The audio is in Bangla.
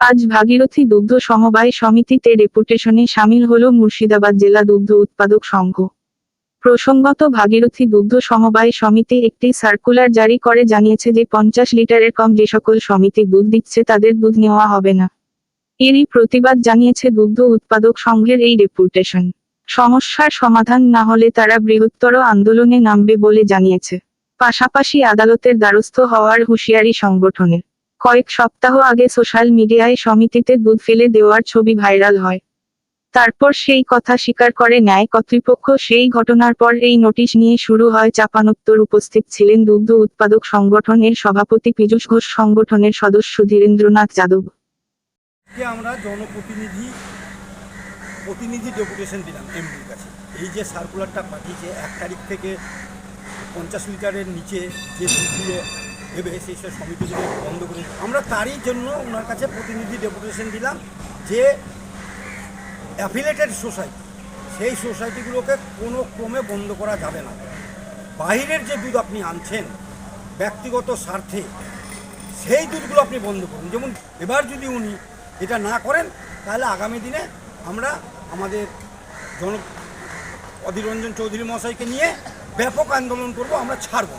আজ ভাগীরথী দুগ্ধ সমবায় সমিতিতে ডেপুটেশনে সামিল হল মুর্শিদাবাদ জেলা দুগ্ধ উৎপাদক সংঘ। প্রসঙ্গত ভাগীরথী দুগ্ধ সমবায় সমিতি একটি সার্কুলার জারি করে জানিয়েছে যে পঞ্চাশ লিটারের কম যে সকল সমিতি দুধ দিচ্ছে তাদের দুধ নেওয়া হবে না। এরই প্রতিবাদ জানিয়েছে দুগ্ধ উৎপাদক সংঘের এই ডেপুটেশন সমস্যার সমাধান না হলে তারা বৃহত্তর আন্দোলনে নামবে বলে জানিয়েছে। পাশাপাশি আদালতের দ্বারস্থ হওয়ার হুঁশিয়ারি সংগঠনের। কয়েক সপ্তাহ আগে সোশ্যাল মিডিয়ায় সমিতিতে দুধ ফেলে দেওয়ার ছবি ভাইরাল হয়। তারপর সেই কথা স্বীকার করে ন্যায় কর্তৃপক্ষ সেই ঘটনার পর এই নোটিশ নিয়ে শুরু হয় চাপানোত্তর উপস্থিত ছিলেন দুগ্ধ উৎপাদক সংগঠনের সভাপতি পীযূষ ঘোষ, সংগঠনের সদস্য ধীরেন্দ্রনাথ যাদব। আমরা জনপ্রতিনিধি, প্রতিনিধি ডেপুটেশন দিলাম এমডির কাছে। এই যে সার্কুলারটা পাঠিয়েছে, এক তারিখ থেকে পঞ্চাশ লিটারের নিচে যে দুধগুলো দেবে সেই সব সমিতিগুলো বন্ধ করে আমরা তারই জন্য ওনার কাছে প্রতিনিধি ডেপুটেশন দিলাম যে অ্যাফিলেটেড সোসাইটি, সেই সোসাইটিগুলোকে কোনো ক্রমে বন্ধ করা যাবে না। বাইরের যে দুধ আপনি আনছেন ব্যক্তিগত স্বার্থে, সেই দুধগুলো আপনি বন্ধ করুন। যেমন এবার যদি উনি এটা না করেন, তাহলে আগামী দিনে আমরা আমাদের জন অধীররঞ্জন চৌধুরী মহাশয়কে নিয়ে ব্যাপক আন্দোলন করব, আমরা ছাড়ব